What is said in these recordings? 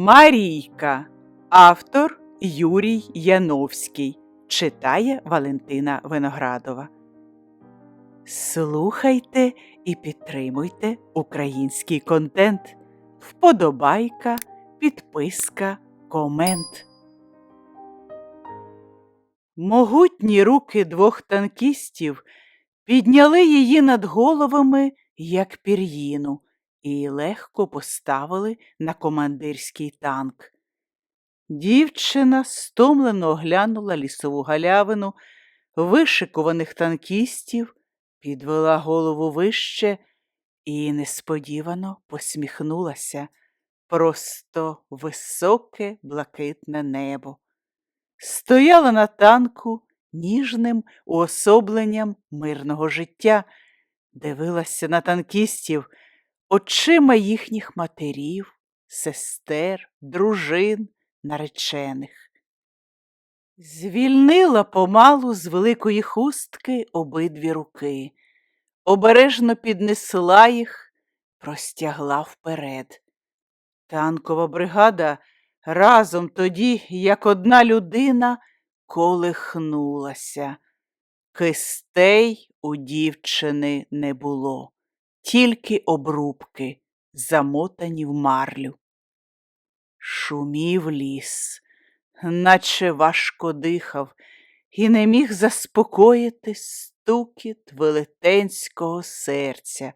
Марійка. Автор Юрій Яновський. Читає Валентина Виноградова. Слухайте і підтримуйте український контент. Вподобайка, підписка, комент. Могутні руки двох танкістів підняли її над головами, як пір'їну, і легко поставили на командирський танк. Дівчина стомлено оглянула лісову галявину вишикуваних танкістів, підвела голову вище і несподівано посміхнулася просто високе блакитне небо. Стояла на танку ніжним уособленням мирного життя, дивилася на танкістів очима їхніх матерів, сестер, дружин, наречених. Звільнила помалу з великої хустки обидві руки, обережно піднесла їх, простягла вперед. Танкова бригада разом тоді, як одна людина, колихнулася. Кистей у дівчини не було, тільки обрубки, замотані в марлю. Шумів ліс, наче важко дихав, і не міг заспокоїти стукіт велетенського серця,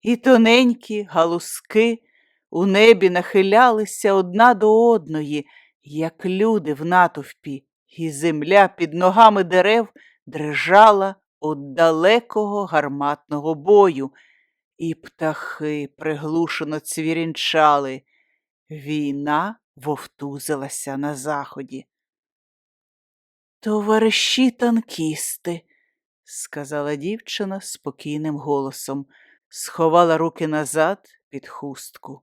і тоненькі галузки у небі нахилялися одна до одної, як люди в натовпі, і земля під ногами дерев дрижала від далекого гарматного бою, і птахи приглушено цвірінчали. Війна вовтузилася на заході. Товариші танкісти, сказала дівчина спокійним голосом, сховала руки назад під хустку.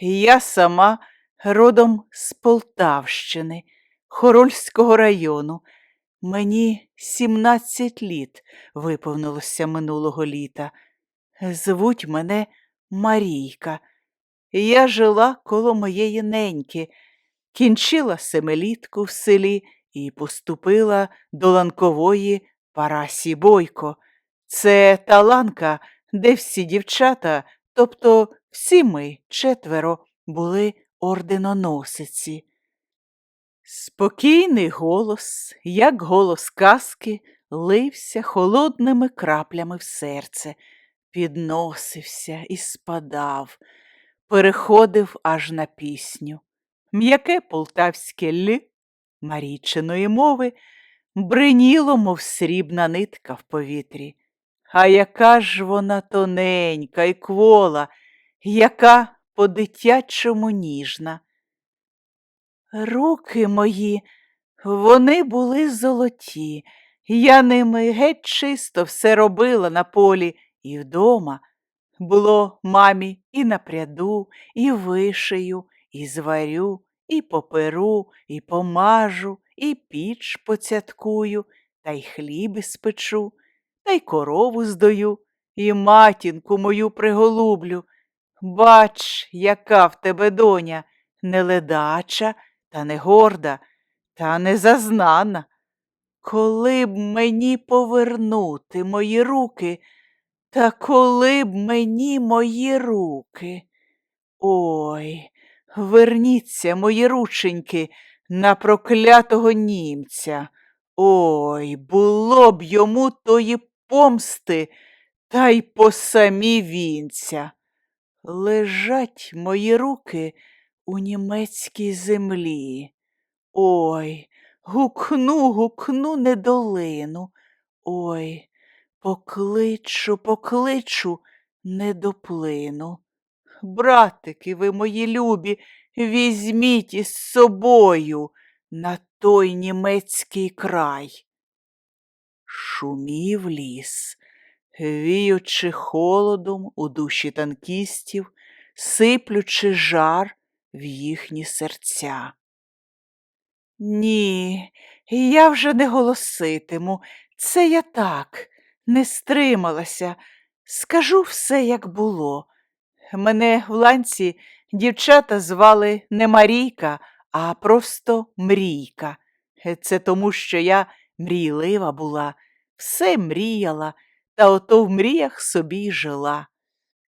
Я сама родом з Полтавщини, Хорольського району. Мені сімнадцять літ виповнилося минулого літа. Звуть мене Марійка. Я жила коло моєї неньки, кінчила семилітку в селі і поступила до ланкової Парасі Бойко. Це та ланка, де всі дівчата, тобто всі ми четверо, були орденоносиці. Спокійний голос, як голос казки, лився холодними краплями в серце, підносився і спадав, переходив аж на пісню. М'яке полтавське «л» Марійчиної мови бриніло, мов срібна нитка в повітрі. А яка ж вона тоненька і квола, яка по-дитячому ніжна. Руки мої, вони були золоті, я ними геть чисто все робила на полі і вдома. Було мамі і напряду, і вишию, і зварю, і поперу, і помажу, і піч поцяткую, та й хліби спечу, та й корову здою, і матінку мою приголублю. Бач, яка в тебе доня, не ледача, та не горда, та не зазнана. Коли б мені повернути мої руки, та коли б мені мої руки. Ой, верніться, мої рученьки, на проклятого німця. Ой, було б йому тої помсти, та й по самі вінця. Лежать мої руки у німецькій землі. Ой, гукну, гукну недолину. Ой, покличу, покличу, не доплину. Братики ви мої любі, візьміть із собою на той німецький край. Шумів ліс, віючи холодом у душі танкістів, сиплючи жар в їхні серця. Ні, я вже не голоситиму, це я так, не стрималася, скажу все, як було. Мене в ланці дівчата звали не Марійка, а просто Мрійка. Це тому, що я мрійлива була, все мріяла, та ото в мріях собі жила.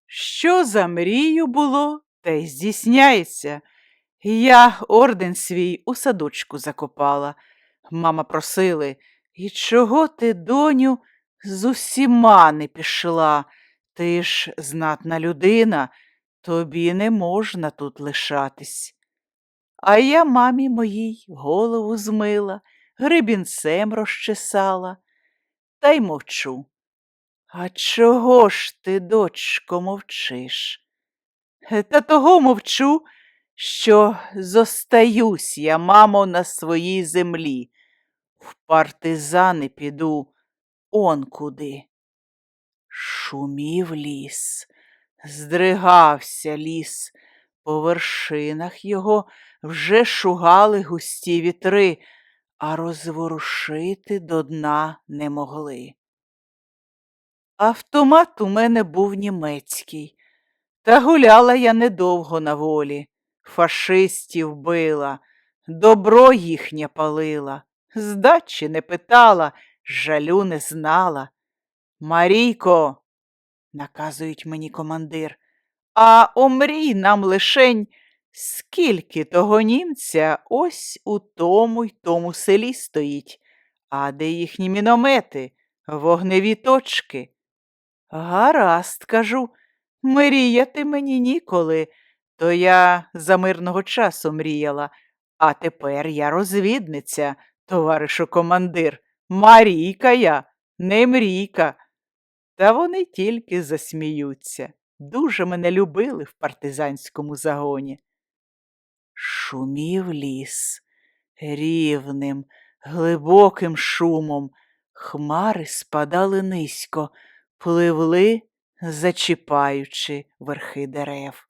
Що за мрію було, те й здійсняється. Я орден свій у садочку закопала. Мама просили, і чого ти, доню, з усіма не пішла? Ти ж знатна людина, тобі не можна тут лишатись. А я мамі моїй голову змила, гребінцем розчесала, та й мовчу. А чого ж ти, дочко, мовчиш? Е, Та того мовчу, що зостаюсь я, мамо, на своїй землі. В партизани піду он куди. Шумів ліс, здригався ліс, по вершинах його вже шугали густі вітри, а розворушити до дна не могли. Автомат у мене був німецький, та гуляла я недовго на волі. Фашистів била, добро їхнє палила, здачі не питала, жалю не знала. Марійко, наказують мені командир, а омрій нам лишень, скільки того німця ось у тому й тому селі стоїть, а де їхні міномети, вогневі точки. Гаразд, кажу, мріяти мені ніколи, то я за мирного часу мріяла, а тепер я розвідниця, товаришу командир, Марійка я, не мрійка. Та вони тільки засміються. Дуже мене любили в партизанському загоні. Шумів ліс рівним, глибоким шумом. Хмари спадали низько, пливли, зачіпаючи верхи дерев.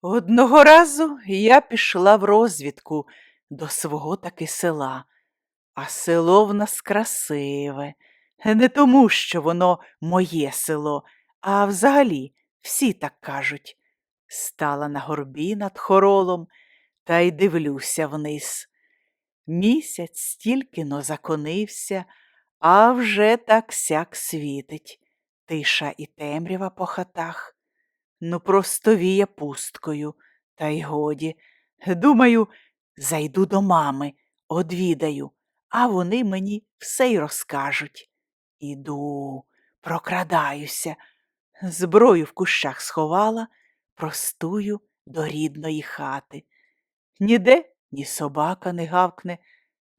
Одного разу я пішла в розвідку до свого таки села, а село в нас красиве, не тому, що воно моє село, а взагалі всі так кажуть. Стала на горбі над хоролом та й дивлюся вниз. Місяць стільки но законився, а вже так сяк світить. Тиша і темрява по хатах. Ну, просто віє пусткою, та й годі. Думаю, зайду до мами, одвідаю, а вони мені все й розкажуть. Іду, прокрадаюся, зброю в кущах сховала, простую до рідної хати. Ніде ні собака не гавкне,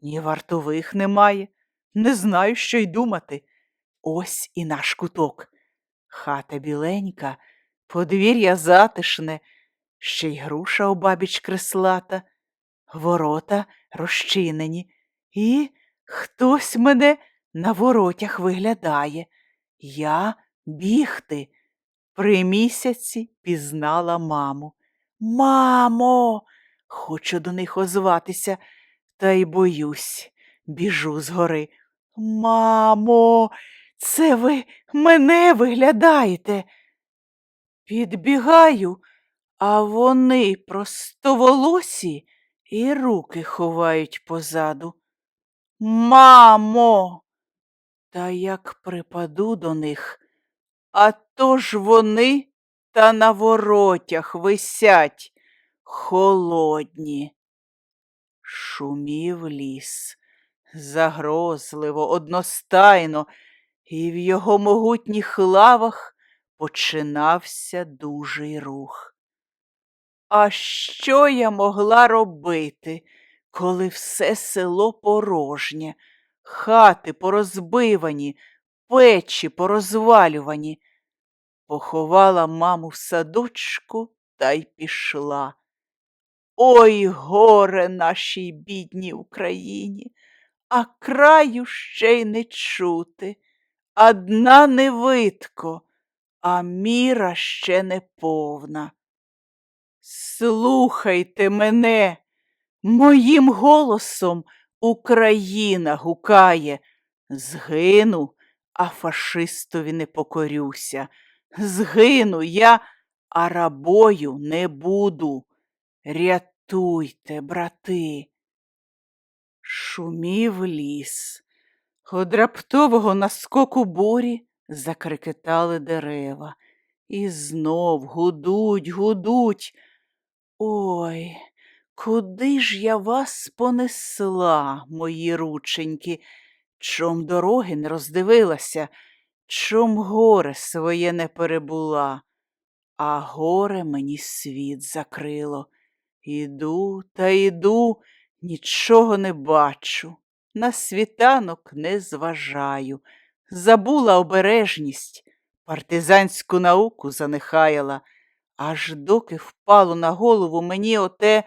ні вартових немає. Не знаю, що й думати. Ось і наш куток. Хата біленька, подвір'я затишне, ще й груша обабіч креслата, ворота розчинені, і хтось мене на воротях виглядає. Я бігти. При місяці пізнала маму. Мамо, хочу до них озватися, та й боюсь, біжу згори. Мамо, це ви мене виглядаєте. Підбігаю, а вони простоволосі і руки ховають позаду. Мамо, та як припаду до них, а то ж вони та на воротях висять холодні. Шумів ліс загрозливо, одностайно, і в його могутніх лавах починався дужий рух. А що я могла робити, коли все село порожнє, хати порозбивані, печі порозвалювані? Поховала маму в садочку та й пішла. Ой, горе нашій бідній Україні, а краю ще й не чути, а дна не видко, а міра ще не повна. Слухайте мене, моїм голосом Україна гукає. Згину, а фашистові не покорюся. Згину я, а рабою не буду. Рятуйте, брати. Шумів ліс. Од раптового наскоку бурі закрикетали дерева. І знов гудуть, гудуть. Ой, куди ж я вас понесла, мої рученьки? Чом дороги не роздивилася, чом горе своє не перебула, а горе мені світ закрило. Іду та іду, нічого не бачу, на світанок не зважаю, забула обережність, партизанську науку занехаяла, аж доки впало на голову мені оте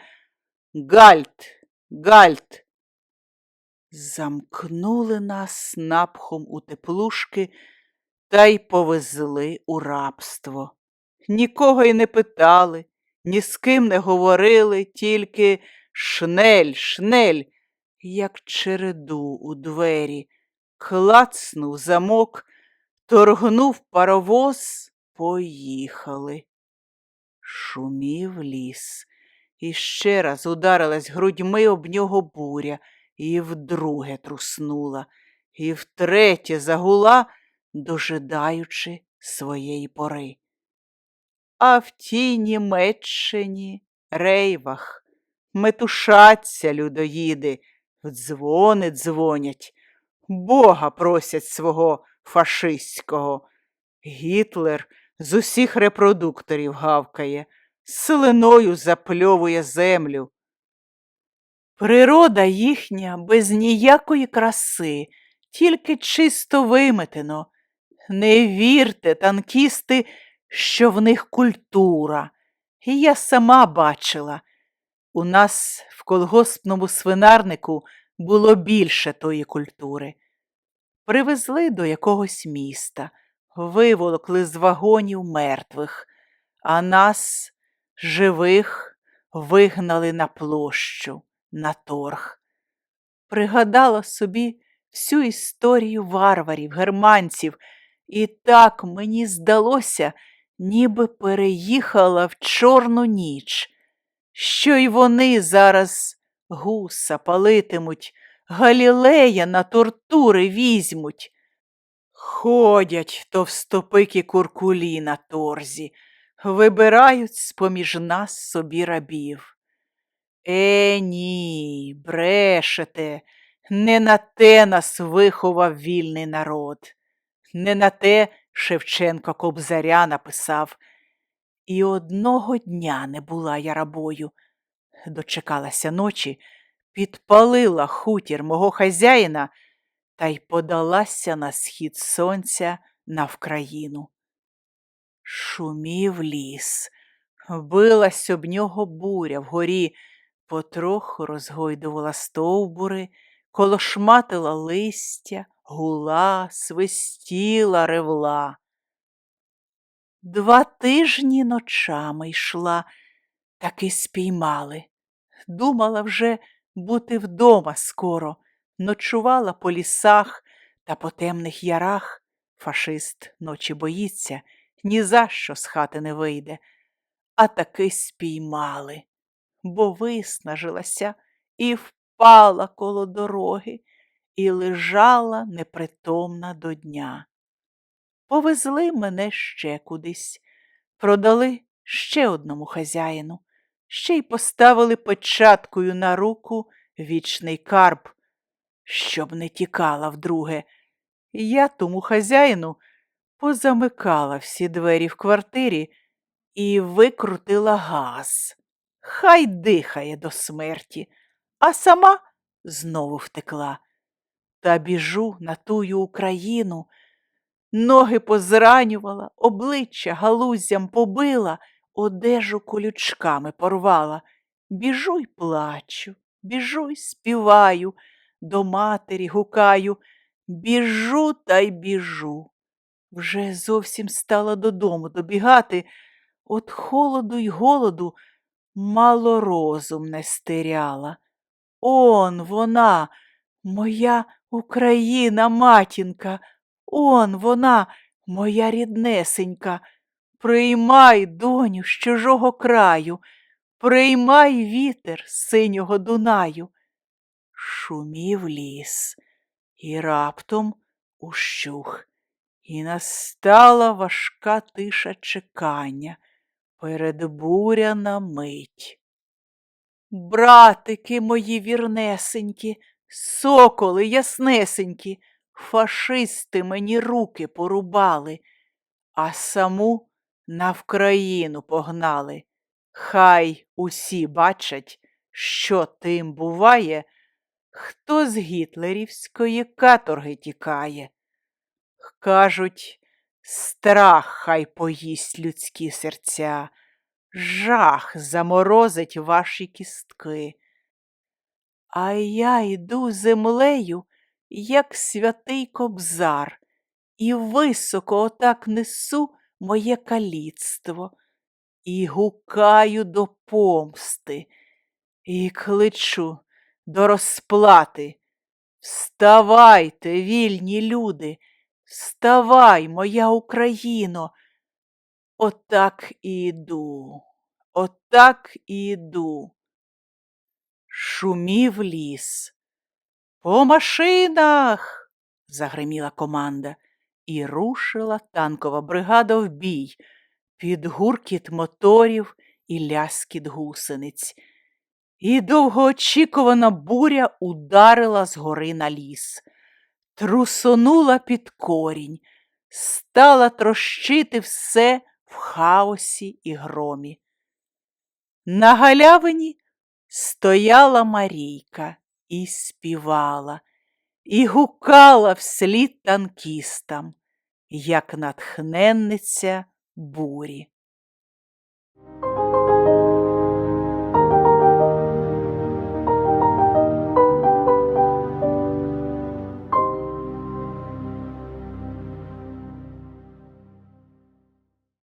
гальт, гальт. Замкнули нас напхом у теплушки та й повезли у рабство. Нікого й не питали, ні з ким не говорили, тільки шнель, шнель, як череду у двері, клацнув замок, торгнув паровоз, поїхали. Шумів ліс, і ще раз ударилась грудьми об нього буря, і вдруге труснула, і втретє загула, дожидаючи своєї пори. А в тій Німеччині рейвах метушаться людоїди, в дзвони дзвонять, Бога просять свого фашистського. Гітлер з усіх репродукторів гавкає, слиною запльовує землю. Природа їхня без ніякої краси, тільки чисто виметено. Не вірте, танкісти, що в них культура. І я сама бачила. У нас в колгоспному свинарнику було більше тої культури. Привезли до якогось міста, виволокли з вагонів мертвих, а нас, живих, вигнали на площу, на торг. Пригадала собі всю історію варварів, германців, і так мені здалося, ніби переїхала в чорну ніч, що й вони зараз гуса палитимуть, Галілея на тортури візьмуть. Ходять товстопики куркулі на торзі, вибирають з-поміж нас собі рабів. Е, ні, брешете, не на те нас виховав вільний народ, не на те Шевченко Кобзаря написав. І одного дня не була я рабою. Дочекалася ночі, підпалила хутір мого хазяїна та й подалася на схід сонця на Вкраїну. Шумів ліс, билась об нього буря вгорі, потроху розгойдувала стовбури, колошматила листя, гула, свистіла, ревла. Два тижні ночами йшла, таки спіймали. Думала вже бути вдома скоро, ночувала по лісах та по темних ярах. Фашист ночі боїться, ні за що з хати не вийде, а таки спіймали, бо виснажилася і впала коло дороги, і лежала непритомна до дня. Повезли мене ще кудись, продали ще одному хазяїну, ще й поставили печаткою на руку вічний карп, щоб не тікала вдруге. Я тому хазяїну позамикала всі двері в квартирі і викрутила газ. Хай дихає до смерті, а сама знову втекла. Та біжу на тую Україну, ноги позранювала, обличчя галузям побила, одежу колючками порвала. Біжу й плачу, біжу й співаю, до матері гукаю, біжу та й біжу. Вже зовсім стала додому добігати, от холоду й голоду мало розум не стеряла. Он вона, моя Україна, матінка, он вона, моя ріднесенька, Приймай, доню, з чужого краю, приймай вітер синього Дунаю. Шумів ліс, і раптом ущух, і настала важка тиша чекання, передбуряна мить. Братики мої вірнесенькі, соколи яснесенькі, фашисти мені руки порубали, а саму на Вкраїну погнали. Хай усі бачать, що тим буває, хто з гітлерівської каторги тікає. Кажуть, страх хай поїсть людські серця, жах заморозить ваші кістки. А я йду землею, як святий кобзар, і високо отак несу моє каліцтво, і гукаю до помсти, і кличу до розплати. Вставайте, вільні люди, вставай, моя Україно. Отак і йду, отак і йду. Шумів ліс. По машинах. загриміла команда, і рушила танкова бригада в бій під гуркіт моторів і ляскіт гусениць. І довгоочікувана буря ударила згори на ліс, трусонула під корінь, стала трощити все в хаосі і громі. На галявині стояла Марійка і співала, і гукала вслід танкістам, як натхненниця бурі.